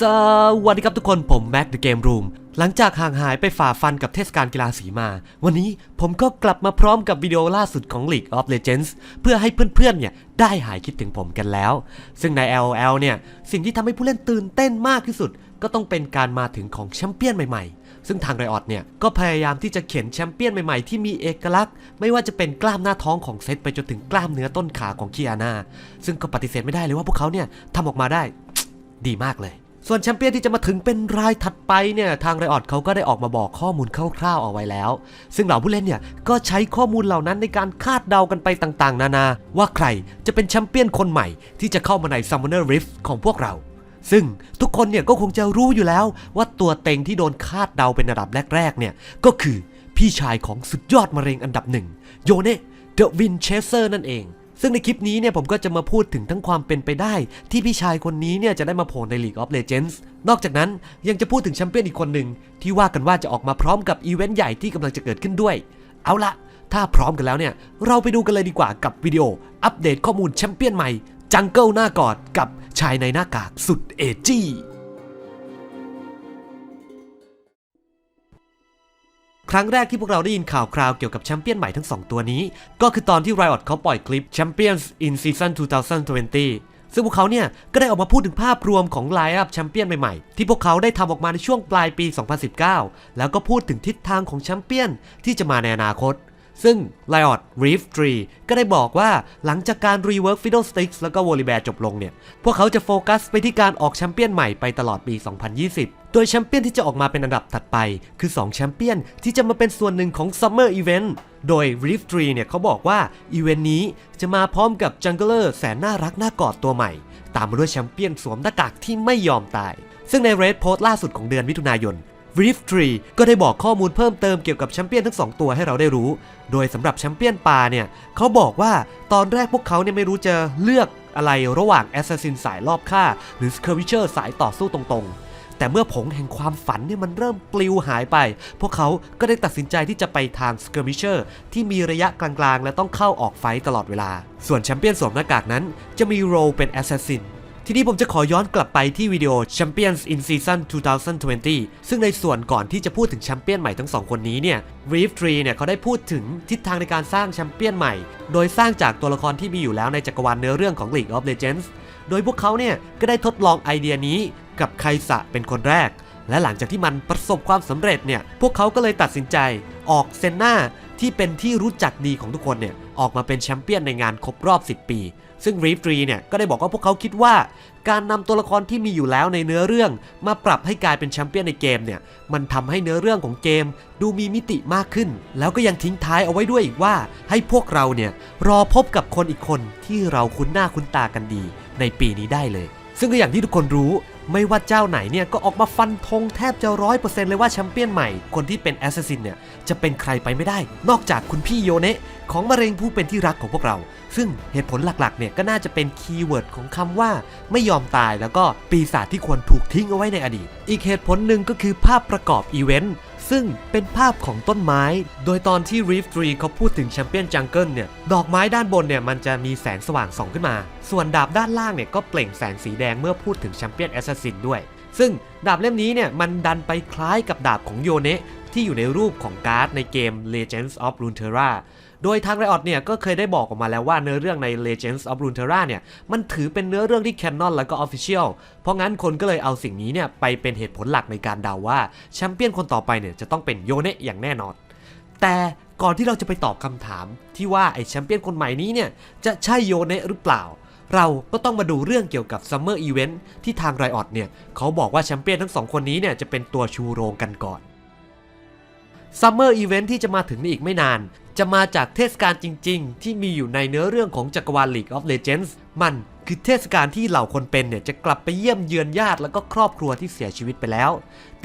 สวัสดีครับทุกคนผมแม็กเดอะเกมรูมหลังจากห่างหายไปฝ่าฟันกับเทศกาลกีฬาสีมา วันนี้ผมก็กลับมาพร้อมกับวิดีโอล่าสุดของ League of Legends เพื่อให้เพื่อนๆเนี่ยได้หายคิดถึงผมกันแล้ว ซึ่งใน LOL เนี่ย สิ่งที่ทำให้ผู้เล่นตื่นเต้นมากที่สุด ก็ต้องเป็นการมาถึงของแชมเปี้ยนใหม่ๆ ซึ่งทางไรออดเนี่ย ก็พยายามที่จะเขียนแชมเปี้ยนใหม่ๆ ที่มีเอกลักษณ์ ไม่ว่าจะเป็นกล้ามหน้าท้องของเซตไปจนถึงกล้ามเนื้อต้นขาของคีอาน่าซึ่งก็ปฏิเสธไม่ได้เลยว่าพวกเขาเนี่ยทำออกมาได้ ดีมากเลย ส่วนแชมเปี้ยนที่จะมาถึงเป็นรายถัดไปเนี่ยทางไรออดเขาก็ได้ออกมาบอกข้อมูลคร่าวๆเอาไว้แล้ว ซึ่งเหล่าผู้เล่นเนี่ยก็ใช้ข้อมูลเหล่านั้นในการคาดเดากันไปต่างๆ นานา ว่าใครจะเป็นแชมเปี้ยนคนใหม่ที่จะเข้ามาใน Summoner Rift ของพวกเรา ซึ่งทุกคนเนี่ยก็คงจะรู้อยู่แล้ว ว่าตัวเต็งที่โดนคาดเดาเป็นระดับแรกๆเนี่ยก็คือพี่ชายของสุดยอดมะเร็งอันดับหนึ่งโยเนะเดอะวินเชเซอร์นั่นเอง ซึ่งในคลิปนี้เนี่ยผมก็จะมาพูดถึงทั้งความเป็นไปได้ ที่พี่ชายคนนี้เนี่ยจะได้มาโผล่ใน League of Legends นอกจากนั้นยังจะพูดถึงแชมเปี้ยนอีกคนหนึ่งที่ว่ากันว่าจะออกมาพร้อมกับอีเวนต์ใหญ่ที่กำลังจะเกิดขึ้นด้วย เอาละถ้าพร้อมกันแล้วเนี่ย เราไปดูกันเลยดีกว่ากับวิดีโอ อัปเดตข้อมูลแชมเปี้ยนใหม่จังเกิลหน้ากอดกับชายในหน้ากากสุดเอจี้ ครั้งแรกที่พวกเราได้ยินข่าวคราวเกี่ยวกับแชมเปี้ยนใหม่ทั้ง 2 ตัวนี้ ก็คือตอนที่ Riot เขาปล่อยคลิป Champions in Season 2020 ซึ่งพวกเขาเนี่ย ก็ได้ออกมาพูดถึงภาพรวมของไลน์อัพแชมเปี้ยนใหม่ๆ ที่พวกเขาได้ทำออกมาในช่วงปลายปี 2019 แล้วก็พูดถึงทิศทางของแชมเปี้ยนที่จะมาในอนาคตซึ่ง Riot Reef 3 ก็ได้บอกว่าหลังจากการ rework Fiddlesticks แล้วก็ Volibear จบลงเนี่ย พวกเขาจะโฟกัสไปที่การออกแชมเปี้ยนใหม่ไปตลอดปี 2020 โดยแชมเปี้ยนที่จะออกมาเป็นอันดับถัดไป คือ 2 แชมเปี้ยนที่จะมาเป็นส่วนหนึ่งของ Summer Event โดย Reef 3เนี่ยเขาบอกว่า อีเวนต์นี้จะมาพร้อมกับ Jungler แสนน่ารักน่ากอดตัวใหม่ ตามมาด้วยแชมเปี้ยนสวมหน้ากากที่ไม่ยอมตาย ซึ่งใน Red Post ล่าสุดของเดือนมิถุนายน Reef Tree ก็ได้บอกข้อมูลเพิ่มเติมเกี่ยวกับแชมเปี้ยนทั้ง 2 ตัวให้เราได้รู้ โดยสำหรับแชมเปี้ยนปลาเนี่ยเขาบอกว่าตอนแรกพวกเขาเนี่ยไม่รู้จะเลือกอะไรระหว่าง Assassin สายรอบฆ่า หรือ Skirmisher สายต่อสู้ตรงๆ แต่เมื่อผงแห่งความฝันเนี่ยมันเริ่มปลิวหายไป พวกเขาก็ได้ตัดสินใจที่จะไปทาง Skirmisher ที่มีระยะกลางๆ และต้องเข้าออกไฟตลอดเวลา ส่วนแชมเปี้ยนสวมหน้ากากนั้น จะมีโรเป็น Assassin ทีนี้ผมจะขอย้อนกลับไปที่วิดีโอ Champions in Season 2020 ซึ่งในส่วนก่อนที่จะพูดถึงแชมเปี้ยนใหม่ทั้งสองคนนี้เนี่ย Reef Tree เนี่ยเขาได้พูดถึงทิศทางในการสร้างแชมเปี้ยนใหม่ โดยสร้างจากตัวละครที่มีอยู่แล้วในจักรวาลเนื้อเรื่องของ League of Legends โดยพวกเขาเนี่ยก็ได้ทดลองไอเดียนี้ กับไคสะเป็นคนแรก และหลังจากที่มันประสบความสำเร็จเนี่ย พวกเขาก็เลยตัดสินใจออกเซนนาที่เป็นที่รู้จักดีของทุกคนเนี่ย ออกมาเป็นแชมเปี้ยนในงานครบรอบ 10 ปี ซึ่ง Reef 3เนี่ยก็ได้บอกว่าพวกเขาคิดว่า การนำตัวละครที่มีอยู่แล้วในเนื้อเรื่อง มาปรับให้กลายเป็นแชมเปี้ยนในเกมเนี่ย มันทำให้เนื้อเรื่องของเกม ดูมีมิติมากขึ้น แล้วก็ยังทิ้งท้ายเอาไว้ด้วยอีกว่า ให้พวกเราเนี่ยรอพบกับคนอีกคนที่เราคุ้นหน้าคุ้นตากันดี ในปีนี้ได้เลย ซึ่งก็อย่างที่ทุกคนรู้ ไม่ว่าเจ้าไหนเนี่ยก็ออกมาฟันธงแทบจะร้อยเปอร์เซ็นต์เลยว่าแชมเปี้ยนใหม่ คนที่เป็นแอสซัสซินเนี่ยจะเป็นใครไปไม่ได้ นอกจากคุณพี่โยเนะ ของมะเร็งผู้เป็นที่รักของพวกเรา ซึ่งเหตุผลหลักๆเนี่ยก็น่าจะเป็นคีย์เวิร์ดของคำว่า ไม่ยอมตายแล้วก็ปีศาจที่ควรถูกทิ้งเอาไว้ในอดีต อีกเหตุผลหนึ่งก็คือภาพประกอบอีเวนต์ ซึ่งเป็นภาพของต้นไม้ โดยตอนที่ Reef 3เขาพูดถึงแชมเปี้ยนจังเกิลเนี่ย ดอกไม้ด้านบนเนี่ยมันจะมีแสงสว่างส่องขึ้นมา ส่วนดาบด้านล่างเนี่ยก็เปล่งแสงสีแดงเมื่อพูดถึงแชมเปี้ยนแอสซัสซินด้วย ซึ่งดาบเล่มนี้เนี่ยมันดันไปคล้ายกับดาบของโยเนะ ที่อยู่ในรูปของการ์ดในเกม Legends of Runeterra โดยทางไรออดเนี่ยก็เคยได้บอกออกมาแล้วว่าเนื้อเรื่องใน Legends of Runeterra เนี่ยมันถือเป็นเนื้อเรื่องที่ canon แล้วก็ official เพราะงั้นคนก็เลยเอาสิ่งนี้เนี่ยไปเป็นเหตุผลหลักในการเดาว่าแชมเปี้ยนคนต่อไปเนี่ยจะต้องเป็นโยเนะอย่างแน่นอน แต่ก่อนที่เราจะไปตอบคำถามที่ว่าไอ้แชมเปี้ยนคนใหม่นี้เนี่ยจะใช่โยเนะหรือเปล่า เราก็ต้องมาดูเรื่องเกี่ยวกับ Summer Event ที่ทางไรออดเนี่ยเขาบอกว่าแชมเปี้ยนทั้งสองคนนี้เนี่ยจะเป็นตัวชูโรงกันก่อน Summer Event ที่จะมาถึงในอีกไม่นาน จะมาจากเทศกาลจริง ๆ ที่มีอยู่ในเนื้อเรื่องของจักรวาล League of Legends มันคือเทศกาลที่เหล่าคนเป็นเนี่ยจะกลับไปเยี่ยมเยือนญาติแล้วก็ครอบครัวที่เสียชีวิตไปแล้ว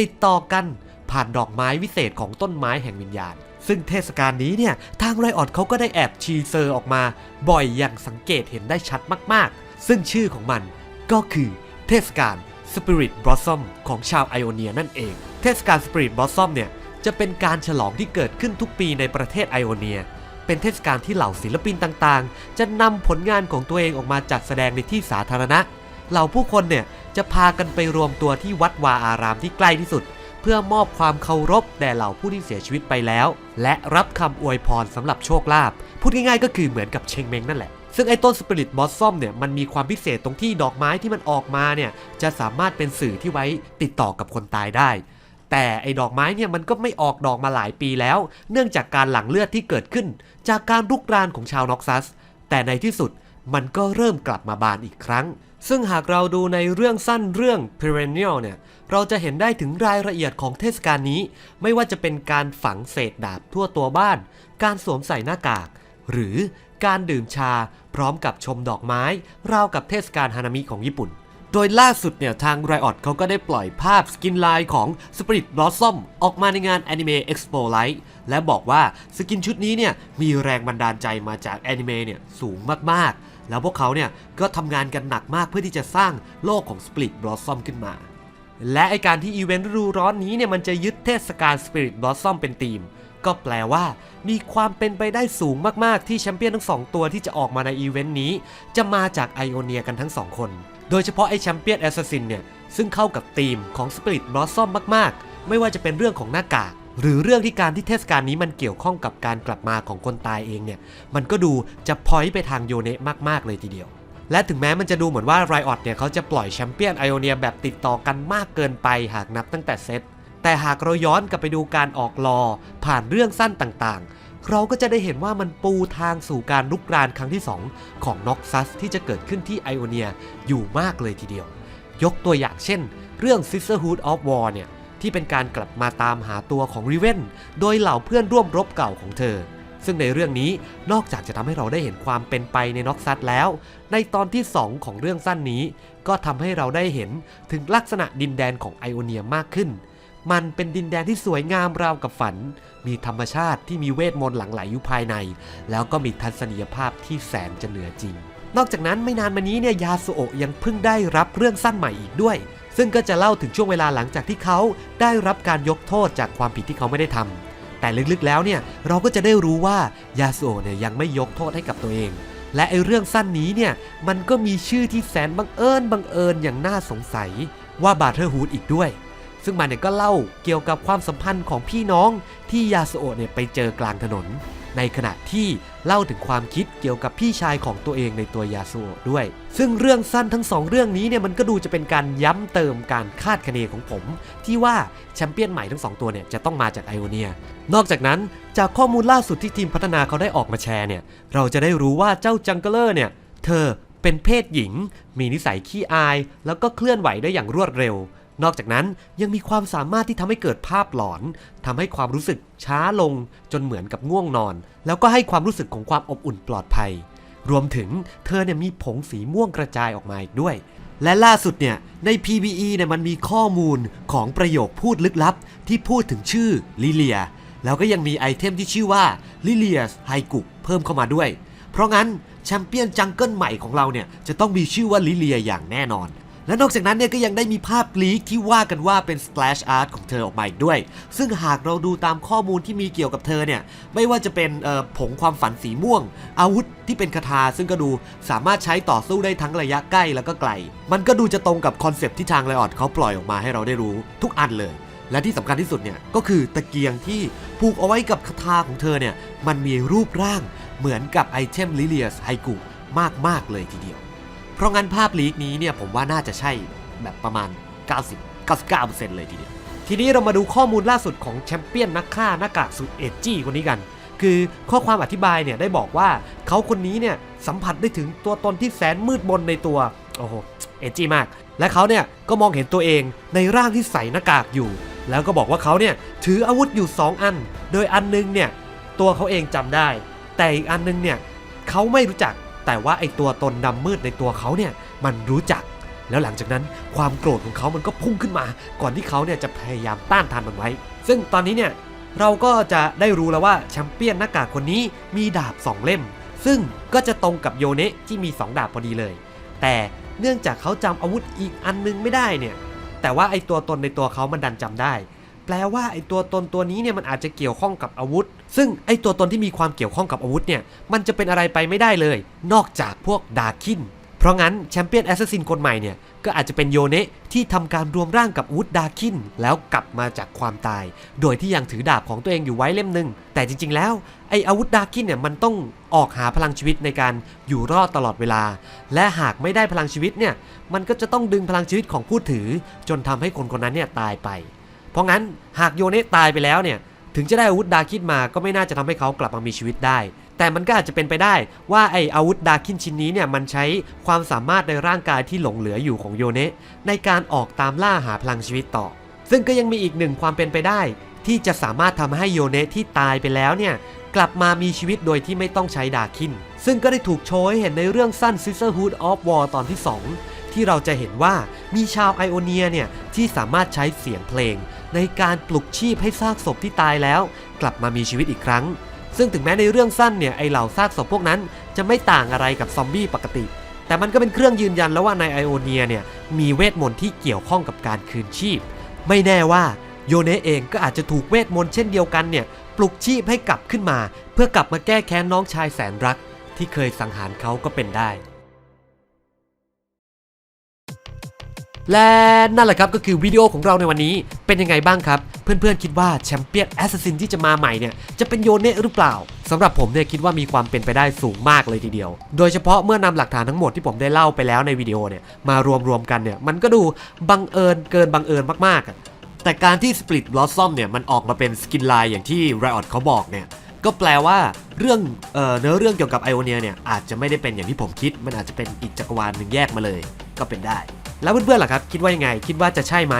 ติดต่อกันผ่านดอกไม้วิเศษของต้นไม้แห่งวิญญาณ ซึ่งเทศกาลนี้เนี่ยทางไรออดเขาก็ได้แอบชีเซอร์ออกมา บ่อยอย่างสังเกตเห็นได้ชัดมากๆ ซึ่งชื่อของมันก็คือเทศกาล Spirit Blossom ของชาวไอโอเนียนั่นเอง เทศกาล Spirit Blossom เนี่ย จะเป็นการฉลองที่เกิดขึ้นทุกปีในประเทศไอโอเนีย เป็นเทศกาลที่เหล่าศิลปินต่างๆ จะนำผลงานของตัวเองออกมาจัดแสดงในที่สาธารณะ เหล่าผู้คนเนี่ยจะพากันไปรวมตัวที่วัดวาอารามที่ใกล้ที่สุด เพื่อมอบความเคารพแด่เหล่าผู้ที่เสียชีวิตไปแล้ว และรับคำอวยพรสำหรับโชคลาภ พูดง่ายๆ ก็คือเหมือนกับเชงเมงนั่นแหละซึ่งไอ้ต้นสปิริตบอสซอมเนี่ยมันมีความพิเศษตรงที่ดอกไม้ที่มันออกมาเนี่ยจะสามารถเป็นสื่อที่ไว้ติดต่อกับคนตายได้ แต่ไอ้ดอกไม้เนี่ยมันก็ไม่ออกดอกมาหลายปีแล้ว เนื่องจากการหลั่งเลือดที่เกิดขึ้น จากการรุกรานของชาวน็อกซัส แต่ในที่สุดมันก็เริ่มกลับมาบานอีกครั้ง ซึ่งหากเราดูในเรื่องสั้นเรื่อง Perennial เนี่ย เราจะเห็นได้ถึงรายละเอียดของเทศกาลนี้ ไม่ว่าจะเป็นการฝังเศษดาบทั่วตัวบ้าน การสวมใส่หน้ากาก หรือการดื่มชาพร้อมกับชมดอกไม้ ราวกับเทศกาลฮานามิของญี่ปุ่น โดยล่าสุดเนี่ยทาง Riot เขาก็ได้ปล่อยภาพสกินไลน์ของ Spirit Blossom ออกมาในงาน Anime Expo Live และบอกว่าสกินชุดนี้เนี่ยมีแรงบันดาลใจมาจากแอนิเมเนี่ยสูงมากๆ แล้วพวกเขาเนี่ยก็ทำงานกันหนักมากเพื่อที่จะสร้างโลกของ Spirit Blossom ขึ้นมา และไอการที่อีเวนต์ฤดูร้อนนี้เนี่ยมันจะยึดเทศกาล Spirit Blossom เป็นธีมก็แปลว่ามีความเป็นไปได้สูงมาก ๆ ที่แชมเปี้ยนทั้งสองตัวที่จะออกมาในอีเวนต์นี้ จะมาจากไอโอเนียกันทั้งสองคน โดยเฉพาะไอแชมเปี้ยนแอสซัสซินเนี่ย ซึ่งเข้ากับธีมของ Spirit Blossom มากๆ ไม่ว่าจะเป็นเรื่องของหน้ากาก หรือเรื่องที่การที่เทศกาลนี้มันเกี่ยวข้องกับการกลับมาของคนตายเองเนี่ย มันก็ดูจะพอยไปทางโยเนะมากๆ เลยทีเดียว และถึงแม้มันจะดูเหมือนว่า Riot เนี่ยเขาจะปล่อยแชมเปี้ยนไอโอเนียแบบติดต่อกันมากเกินไปหากนับตั้งแต่เซตแต่หากเราย้อนกลับไปดูการออกลอผ่านเรื่องสั้นต่างๆ เราก็จะได้เห็นว่ามันปูทางสู่การลุกรานครั้งที่ 2 ของน็อกซัสที่จะเกิดขึ้นที่ไอโอเนียอยู่มากเลยทีเดียว ยกตัวอย่างเช่น เรื่อง Sisterhood of War เนี่ยที่เป็นการกลับมาตามหาตัวของริเวนโดยเหล่าเพื่อนร่วมรบเก่าของเธอ ซึ่งในเรื่องนี้นอกจากจะทำให้เราได้เห็นความเป็นไปในน็อกซัสแล้ว ในตอนที่ 2 ของเรื่องสั้นนี้ ก็ทำให้เราได้เห็นถึงลักษณะดินแดนของไอโอเนียมากขึ้น มันเป็นดินแดนที่สวยงามราวกับฝัน มีธรรมชาติที่มีเวทมนต์หลั่งไหลอยู่ภายใน แล้วก็มีทัศนียภาพที่แสนจะเหนือจริง นอกจากนั้นไม่นานมานี้เนี่ยยาสุโอะยังเพิ่งได้รับเรื่องสั้นใหม่อีกด้วย ซึ่งก็จะเล่าถึงช่วงเวลาหลังจากที่เขาได้รับการยกโทษจากความผิดที่เขาไม่ได้ทำแต่ลึกๆแล้วเนี่ยเราก็จะได้รู้ว่ายาสุโอะเนี่ยยังไม่ยกโทษให้กับตัวเองและไอเรื่องสั้นนี้เนี่ยมันก็มีชื่อที่แสนบังเอิญบังเอิญอย่างน่าสงสัยว่าบาร์เทอร์ฮูดอีกด้วย ซึ่งมันเนี่ยก็เล่าเกี่ยวกับความสัมพันธ์ของพี่น้องที่ยาสโอะเนี่ยไปเจอกลางถนน ในขณะที่เล่าถึงความคิดเกี่ยวกับพี่ชายของตัวเองในตัวยาสโอะด้วย ซึ่งเรื่องสั้นทั้งสองเรื่องนี้เนี่ยมันก็ดูจะเป็นการย้ำเติมการคาดคะเนของผม ที่ว่าแชมเปี้ยนใหม่ทั้งสองตัวเนี่ยจะต้องมาจากไอโอเนียนอกจากนั้นจากข้อมูลล่าสุดที่ทีมพัฒนาเขาได้ออกมาแชร์เนี่ยเราจะได้รู้ว่าเจ้าจังเกอร์เนี่ยเธอเป็นเพศหญิง มีนิสัยขี้อาย แล้วก็เคลื่อนไหวได้อย่างรวดเร็ว นอกจากนั้นยังมีความสามารถที่ทำให้เกิดภาพหลอนทำให้ความรู้สึกช้าลงจนเหมือนกับง่วงนอน แล้วก็ให้ความรู้สึกของความอบอุ่นปลอดภัย รวมถึงเธอเนี่ยมีผงสีม่วงกระจายออกมาอีกด้วย และล่าสุดเนี่ยใน PBE เนี่ยมันมีข้อมูลของประโยคพูดลึกลับ ที่พูดถึงชื่อลิเลีย แล้วก็ยังมีไอเทมที่ชื่อว่าลิเลียสไฮกุเพิ่มเข้ามาด้วย เพราะงั้นแชมเปี้ยนจังเกิลใหม่ของเราเนี่ยจะต้องมีชื่อว่าลิเลียอย่างแน่นอน และนอกจากนั้นเนี่ยก็ยังได้มีภาพลีกที่ว่ากันว่าเป็น splash art ของเธอออกมาอีกด้วย ซึ่งหากเราดูตามข้อมูลที่มีเกี่ยวกับเธอเนี่ย ไม่ว่าจะเป็นผงความฝันสีม่วง อาวุธที่เป็นคาถาซึ่งก็ดูสามารถใช้ต่อสู้ได้ทั้งระยะใกล้แล้วก็ไกล มันก็ดูจะตรงกับคอนเซปต์ที่ทางไลออดเขาปล่อยออกมาให้เราได้รู้ทุกอันเลย และที่สำคัญที่สุดเนี่ยก็คือตะเกียงที่ผูกเอาไว้กับคาถาของเธอเนี่ยมันมีรูปร่างเหมือนกับไอเทมลิเลียสไฮกุมากๆเลยทีเดียว ราะงั้นภาพลีกนี้เนี่ยผมว่าน่าจะใช่แบบประมาณ 90 99%เลยทีเดียว ทีนี้เรามาดูข้อมูลล่าสุดของแชมเปี้ยนนักฆ่าหน้ากากสุดเอจจี้คนนี้กัน คือข้อความอธิบายเนี่ยได้บอกว่าเขาคนนี้เนี่ยสัมผัสได้ถึงตัวตนที่แสนมืดมนในตัว โอ้โห เอจจี้มาก และเขาเนี่ยก็มองเห็นตัวเองในร่างที่ใส่หน้ากากอยู่ แล้วก็บอกว่าเขาเนี่ยถืออาวุธอยู่ 2 อัน โดยอันนึงเนี่ยตัวเขาเองจำได้ แต่อีกอันนึงเนี่ยเขาไม่รู้จัก แต่ว่าไอตัวตนดำมืดในตัวเขาเนี่ยมันรู้จัก แล้วหลังจากนั้นความโกรธของเขามันก็พุ่งขึ้นมา ก่อนที่เขาเนี่ยจะพยายามต้านทานมันไว้ ซึ่งตอนนี้เนี่ยเราก็จะได้รู้แล้วว่าแชมเปี้ยนหน้ากากคนนี้มีดาบ 2 เล่ม ซึ่งก็จะตรงกับโยเนะที่มี 2 ดาบพอดีเลย แต่เนื่องจากเขาจำอาวุธอีกอันนึงไม่ได้เนี่ยแต่ว่าไอตัวตนในตัวเขามันดันจำได้ แปลว่าไอตัวตนตัวนี้เนี่ยมันอาจจะเกี่ยวข้องกับอาวุธ ซึ่งไอตัวตนที่มีความเกี่ยวข้องกับอาวุธเนี่ยมันจะเป็นอะไรไปไม่ได้เลย นอกจากพวกดาคินเพราะงั้นแชมเปี้ยนแอสซัสซินคนใหม่เนี่ยก็อาจจะเป็นโยเนะที่ทำการรวมร่างกับวูดดาคิน แล้วกลับมาจากความตาย โดยที่ยังถือดาบของตัวเองอยู่ไว้เล่มหนึ่งแต่จริงๆ แล้วไออาวุธดาคินเนี่ยมันต้องออกหาพลังชีวิตในการอยู่รอดตลอดเวลา และหากไม่ได้พลังชีวิตเนี่ยมันก็จะต้องดึงพลังชีวิตของผู้ถือ จนทำให้คนคนนั้นเนี่ยตายไป เพราะงั้นหากโยเนะตายไปแล้วเนี่ยถึงจะได้อาวุธดาคินมาก็ไม่น่าจะทำให้เขากลับมามีชีวิตได้ แต่มันก็อาจจะเป็นไปได้ว่าไออาวุธดาคินชิ้นนี้เนี่ยมันใช้ความสามารถในร่างกายที่หลงเหลืออยู่ของโยเนะในการออกตามล่าหาพลังชีวิตต่อ ซึ่งก็ยังมีอีกหนึ่งความเป็นไปได้ ที่จะสามารถทำให้โยเนะที่ตายไปแล้วเนี่ยกลับมามีชีวิตโดยที่ไม่ต้องใช้ดาคิน ซึ่งก็ได้ถูกโชว์ให้เห็นในเรื่องสั้น Sisterhood of War ตอนที่ 2 ที่เราจะเห็นว่ามีชาวไอโอเนียเนี่ยที่สามารถใช้เสียงเพลง ในการปลุกชีพให้ซากศพที่ตายแล้ว กลับมามีชีวิตอีกครั้ง ซึ่งถึงแม้ในเรื่องสั้นเนี่ยไอเหล่าซากศพพวกนั้น จะไม่ต่างอะไรกับซอมบี้ปกติ แต่มันก็เป็นเครื่องยืนยันแล้วว่าในไอโอเนียเนี่ยมีเวทมนต์ที่เกี่ยวข้องกับการคืนชีพ ไม่แน่ว่าโยเนะเองก็อาจจะถูกเวทมนต์เช่นเดียวกันเนี่ยปลุกชีพให้กลับขึ้นมา เพื่อกลับมาแก้แค้นน้องชายแสนรัก ที่เคยสังหารเขาก็เป็นได้ และนั่นแหละครับก็คือวิดีโอของเราในวันนี้เป็นยังไงบ้างครับ เพื่อนๆคิดว่าแชมเปี้ยนแอสซัสซินที่จะมาใหม่เนี่ยจะเป็นโยเนะหรือเปล่าสำหรับผมเนี่ยคิดว่ามีความเป็นไปได้สูงมากเลยทีเดียว โดยเฉพาะเมื่อนำหลักฐานทั้งหมดที่ผมได้เล่าไปแล้วในวิดีโอเนี่ยมารวมๆกันเนี่ยมันก็ดูบังเอิญเกินบังเอิญมากๆ แต่การที่ Split Blossom เนี่ยมันออกมาเป็นสกินไลน์อย่างที่ Riot เขาบอกเนี่ยก็แปลว่าเรื่องเอ่อเนื้อเรื่องเกี่ยวกับไอโอเนียเนี่ยอาจจะไม่ได้เป็นอย่างที่ผมคิด มันอาจจะเป็นอีกจักรวาลหนึ่งแยกมาเลย ก็เป็นได้ แล้วเพื่อนๆล่ะครับคิดว่ายังไง คิดว่าจะใช่ไหม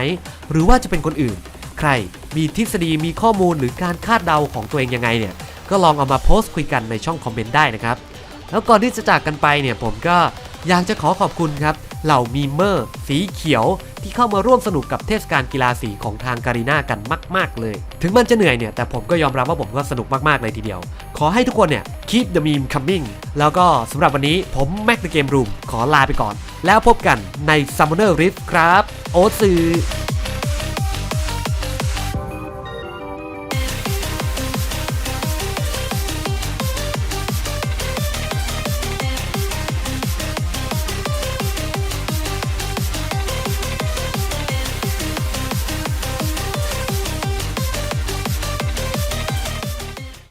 หรือว่าจะเป็นคนอื่น ใครมีทฤษฎีมีข้อมูลหรือการคาดเดาของตัวเองยังไงเนี่ยก็ลองเอามาโพสต์คุยกันในช่องคอมเมนต์ได้นะครับ แล้วก่อนที่จะจากกันไปเนี่ยผมก็อยากจะขอขอบคุณครับเหล่ามีเมอร์ สีเขียว ที่เข้ามาร่วมสนุกกับเทศกาลกีฬาสีของทางการีนากันมาก ๆ เลย ถึงมันจะเหนื่อยเนี่ย แต่ผมก็ยอมรับว่าผมก็สนุกมาก ๆ เลยทีเดียว ขอให้ทุกคนเนี่ย keep the meme coming แล้วก็สำหรับวันนี้ผม Mac the Game Room ขอลาไปก่อน แล้วพบกันใน Summoner Rift ครับ โอตซือ